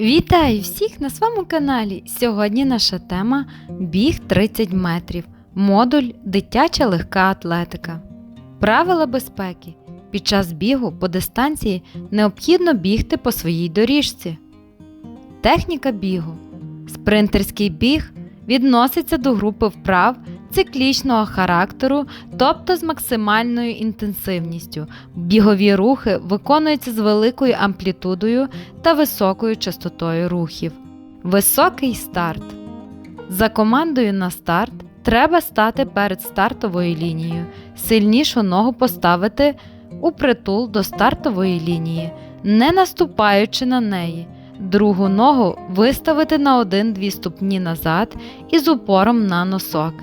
Вітаю всіх на своєму каналі. Сьогодні наша тема біг 30 метрів. Модуль Дитяча легка атлетика. Правила безпеки. Під час бігу по дистанції необхідно бігти по своїй доріжці. Техніка бігу. Спринтерський біг відноситься до групи вправ циклічного характеру, тобто з максимальною інтенсивністю. Бігові рухи виконуються з великою амплітудою та високою частотою рухів. Високий старт. За командою на старт треба стати перед стартовою лінією, сильнішу ногу поставити у притул до стартової лінії, не наступаючи на неї. Другу ногу виставити на 1-2 ступні назад із упором на носок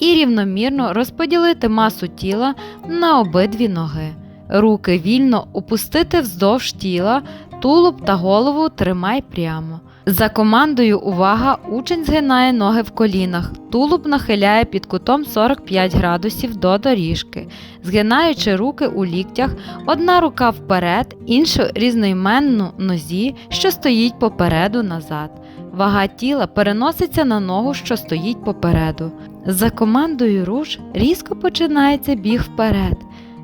і рівномірно розподілити масу тіла на обидві ноги. Руки вільно опустити вздовж тіла, тулуб та голову тримай прямо. За командою увага, учень згинає ноги в колінах, тулуб нахиляє під кутом 45 градусів до доріжки, згинаючи руки у ліктях, одна рука вперед, іншу різноіменну нозі, що стоїть попереду назад. Вага тіла переноситься на ногу, що стоїть попереду. За командою руш різко починається біг вперед,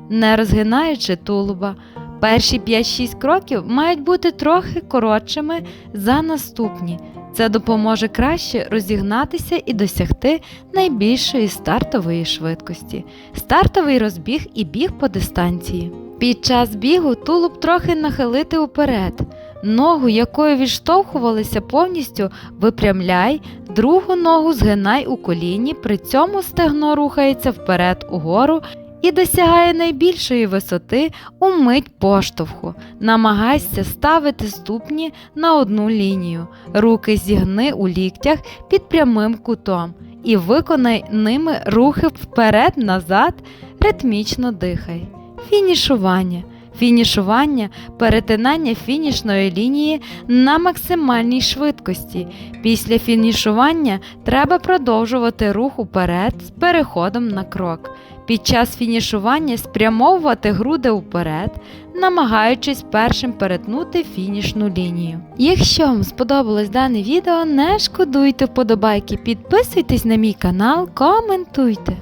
не розгинаючи тулуба. Перші 5-6 кроків мають бути трохи коротшими за наступні. Це допоможе краще розігнатися і досягти найбільшої стартової швидкості. Стартовий розбіг і біг по дистанції. Під час бігу тулуб трохи нахилити уперед. Ногу, якою відштовхувалися повністю, випрямляй, другу ногу згинай у коліні, при цьому стегно рухається вперед угору і досягає найбільшої висоти у мить поштовху. Намагайся ставити ступні на одну лінію, руки зігни у ліктях під прямим кутом і виконай ними рухи вперед-назад, ритмічно дихай. Фінішування. Фінішування перетинання фінішної лінії на максимальній швидкості. Після фінішування треба продовжувати рух уперед з переходом на крок. Під час фінішування спрямовувати груди вперед, намагаючись першим перетнути фінішну лінію. Якщо вам сподобалось дане відео, не шкодуйте вподобайки, підписуйтесь на мій канал, коментуйте.